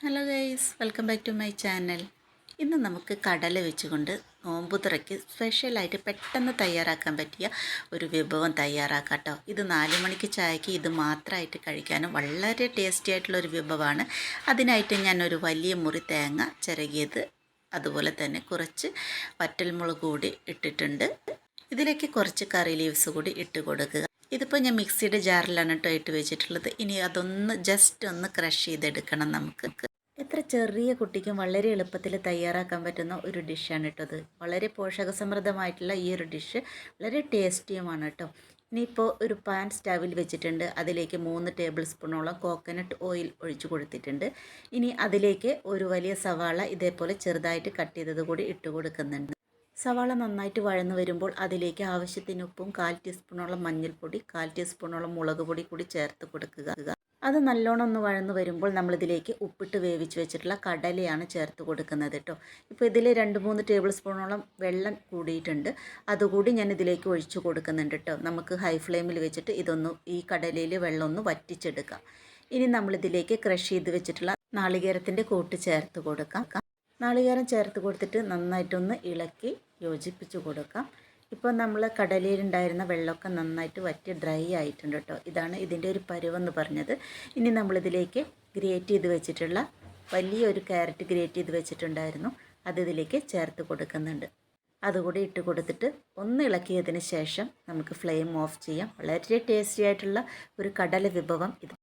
Hello guys welcome back to my channel ഇന്ന് നമുക്ക് കടല വെച്ചുകൊണ്ട് നോമ്പുതുറയ്ക്ക് സ്പെഷ്യലായിട്ട് പെട്ടെന്ന് തയ്യാറാക്കാൻ പറ്റിയ ഒരു വിഭവം തയ്യാറാക്കാം കേട്ടോ ഇത് നാല് മണിക്ക് ചായക്ക് ഇത് മാത്രമായിട്ട് കഴിക്കാനും വളരെ ടേസ്റ്റി ആയിട്ടുള്ള ഒരു വിഭവമാണ്. അതിനായിട്ട് ഞാൻ ഒരു വലിയ മുറി തേങ്ങ ചിരകിയത് അതുപോലെ തന്നെ കുറച്ച് വറ്റൽമുളക് കൂടി ഇട്ടിട്ടുണ്ട്. ഇതിലേക്ക് കുറച്ച് കറി ലീവ്സ് കൂടി ഇട്ട് കൊടുക്കുക. ഇതിപ്പോൾ ഞാൻ മിക്സിയുടെ ജാറിലാണ് കേട്ടോ ഇട്ട് വെച്ചിട്ടുള്ളത്. ഇനി അതൊന്ന് ജസ്റ്റ് ഒന്ന് ക്രഷ് ചെയ്തെടുക്കണം നമുക്ക്. എത്ര ചെറിയ കുട്ടിക്കും വളരെ എളുപ്പത്തിൽ തയ്യാറാക്കാൻ പറ്റുന്ന ഒരു ഡിഷാണ് കേട്ടത് വളരെ പോഷകസമൃദ്ധമായിട്ടുള്ള ഈ ഒരു ഡിഷ് വളരെ ടേസ്റ്റിയുമാണ് കേട്ടോ. ഇനിയിപ്പോൾ ഒരു പാൻ സ്റ്റവിൽ വെച്ചിട്ടുണ്ട്. അതിലേക്ക് മൂന്ന് ടേബിൾ സ്പൂണോളം കോക്കനട്ട് ഓയിൽ ഒഴിച്ചു കൊടുത്തിട്ടുണ്ട്. ഇനി അതിലേക്ക് ഒരു വലിയ സവാള ഇതേപോലെ ചെറുതായിട്ട് കട്ട് ചെയ്തത് കൂടി ഇട്ട് കൊടുക്കുന്നുണ്ട്. സവാള നന്നായിട്ട് വഴന്നു വരുമ്പോൾ അതിലേക്ക് ആവശ്യത്തിന് ഉപ്പും കാൽ ടീസ്പൂണോളം മഞ്ഞൾപ്പൊടി കാൽ ടീസ്പൂണോളം മുളക് പൊടി കൂടി ചേർത്ത് കൊടുക്കുക. അത് നല്ലോണം ഒന്ന് വഴന്ന് വരുമ്പോൾ നമ്മളിതിലേക്ക് ഉപ്പിട്ട് വേവിച്ച് വെച്ചിട്ടുള്ള കടലയാണ് ചേർത്ത് കൊടുക്കുന്നത് കേട്ടോ. ഇപ്പോൾ ഇതിൽ രണ്ട് മൂന്ന് ടേബിൾ സ്പൂണോളം വെള്ളം കൂടിയിട്ടുണ്ട്. അതുകൂടി ഞാൻ ഇതിലേക്ക് ഒഴിച്ചു കൊടുക്കുന്നുണ്ട് കേട്ടോ. നമുക്ക് ഹൈ ഫ്ലെയിമിൽ വെച്ചിട്ട് ഇതൊന്ന് ഈ കടലയിൽ വെള്ളം ഒന്ന് വറ്റിച്ചെടുക്കാം. ഇനി നമ്മളിതിലേക്ക് ക്രഷ് ചെയ്ത് വെച്ചിട്ടുള്ള നാളികേരത്തിന്റെ കൂട്ട് ചേർത്ത് കൊടുക്കാം. നാളികേരം ചേർത്ത് കൊടുത്തിട്ട് നന്നായിട്ടൊന്ന് ഇളക്കി യോജിപ്പിച്ച് കൊടുക്കാം. ഇപ്പോൾ നമ്മൾ കടലിലുണ്ടായിരുന്ന വെള്ളമൊക്കെ നന്നായിട്ട് വറ്റി ഡ്രൈ ആയിട്ടുണ്ട് കേട്ടോ. ഇതാണ് ഇതിന്റെ ഒരു പരുവെന്ന് പറഞ്ഞത്. ഇനി നമ്മളിതിലേക്ക് ഗ്രേറ്റ് ചെയ്ത് വെച്ചിട്ടുള്ള വലിയൊരു ക്യാരറ്റ് ഗ്രേറ്റ് ചെയ്ത് വെച്ചിട്ടുണ്ടായിരുന്നു. അത് ഇതിലേക്ക് ചേർത്ത് കൊടുക്കുന്നുണ്ട്. അതുകൂടി ഇട്ട് കൊടുത്തിട്ട് ഒന്ന് ഇളക്കിയതിന് ശേഷം നമുക്ക് ഫ്ലെയിം ഓഫ് ചെയ്യാം. വളരെ ടേസ്റ്റി ആയിട്ടുള്ള ഒരു കടല വിഭവം ഇത്.